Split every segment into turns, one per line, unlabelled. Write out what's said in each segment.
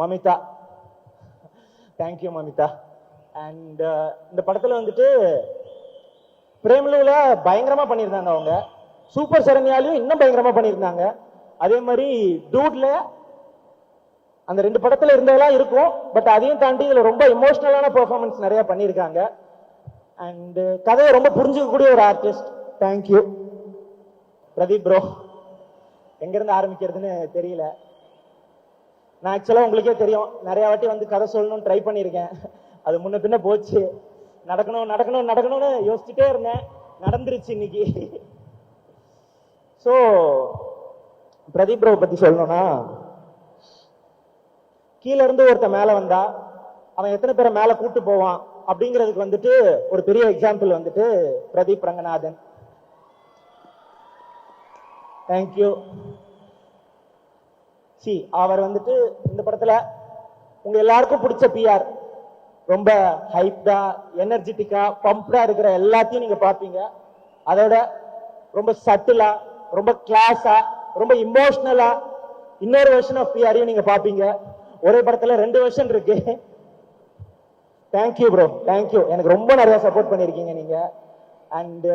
Mamitha. Thank you Mamitha. And uh, இந்த படத்தில் வந்துட்டு பிரேமலுல பயங்கரமாக பண்ணியிருந்தாங்க அவங்க. சூப்பர் சரண்யாலையும் இன்னும் பயங்கரமாக பண்ணியிருந்தாங்க. அதே மாதிரி டூட்ல அந்த ரெண்டு படத்தில் இருந்ததெல்லாம் இருக்கும். பட் அதையும் தாண்டி இதில் ரொம்ப இமோஷ்னலான பெர்ஃபார்மன்ஸ் நிறைய பண்ணியிருக்காங்க. அண்ட் uh, கதையை ரொம்ப புரிஞ்சுக்கக்கூடிய ஒரு ஆர்டிஸ்ட் தேங்க்யூ பிரதீப் ப்ரோ எங்கேருந்து ஆரம்பிக்கிறதுன்னு தெரியல. நான் ஆக்சுவலாக உங்களுக்கே தெரியும். நிறையா வாட்டி வந்து கதை சொல்லணும்னு ட்ரை பண்ணியிருக்கேன். அது முன்ன பின்ன போச்சு. நடக்கணும் நடக்கணும் நடக்கணும்னு யோசிச்சுட்டே இருந்தேன். நடந்துருச்சு இன்னைக்கு. ஸோ பிரதீப் ப்ரோ பற்றி சொல்லணும்னா கீழே இருந்து ஒருத்தன் மேலே வந்தா அவன் எத்தனை பேரை மேலே கூட்டு போவான் அப்படிங்கிறதுக்கு வந்துட்டு ஒரு பெரிய எக்ஸாம்பிள் வந்துட்டு பிரதீப் ரங்கநாதன். தேங்க்யூ சி அவர் வந்துட்டு இந்த படத்துல உங்க எல்லாருக்கும் பிடிச்ச பிஆர் ரொம்ப ஹைப்டா எனர்ஜெட்டிக்கா பம்ப்டா இருக்கிற எல்லாத்தையும் நீங்க பாப்பீங்க. அதோட ரொம்ப சட்டிலா ரொம்ப கிளாஸா ரொம்ப இமோஷனலா இன்னொரு வெர்ஷன் ஆஃப் பிஆரையும் நீங்க பாப்பீங்க. ஒரே படத்துல ரெண்டு வெர்ஷன் இருக்கு. தேங்க்யூ ப்ரோ தேங்க்யூ எனக்கு ரொம்ப நிறைய சப்போர்ட் பண்ணியிருக்கீங்க நீங்க. அண்டு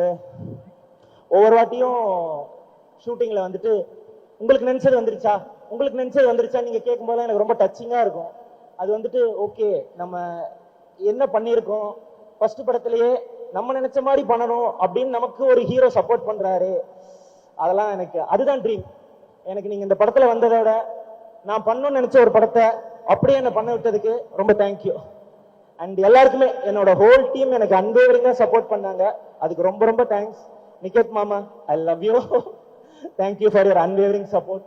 ஒவ்வொரு வாட்டியும் ஷூட்டிங்கில் வந்துட்டு உங்களுக்கு நினைச்சது வந்துருச்சா? உங்களுக்கு நினைச்சது வந்துருச்சா? நீங்க கேட்கும்போது எனக்கு ரொம்ப டச்சிங்கா இருக்கும். அது வந்துட்டு ஓகே நம்ம என்ன பண்ணியிருக்கோம்? ஃபர்ஸ்ட் படத்திலேயே நம்ம நினைச்ச மாதிரி பண்ணணும் அப்படின்னு நமக்கு ஒரு ஹீரோ சப்போர்ட் பண்றாரு. அதெல்லாம் எனக்கு அதுதான் ட்ரீம் எனக்கு நீங்க இந்த படத்துல வந்ததோட நான் பண்ணணும்னு நினைச்ச ஒரு படத்தை அப்படியே என்ன பண்ண விட்டதுக்கு ரொம்ப தேங்க்யூ அண்ட் எல்லாருக்குமே என்னோட ஹோல் டீம் எனக்கு அன்பேவரிங்கா சப்போர்ட் பண்ணாங்க. அதுக்கு ரொம்ப ரொம்ப தேங்க்ஸ் நிகேத் மாமா I love you thank you for your unwavering support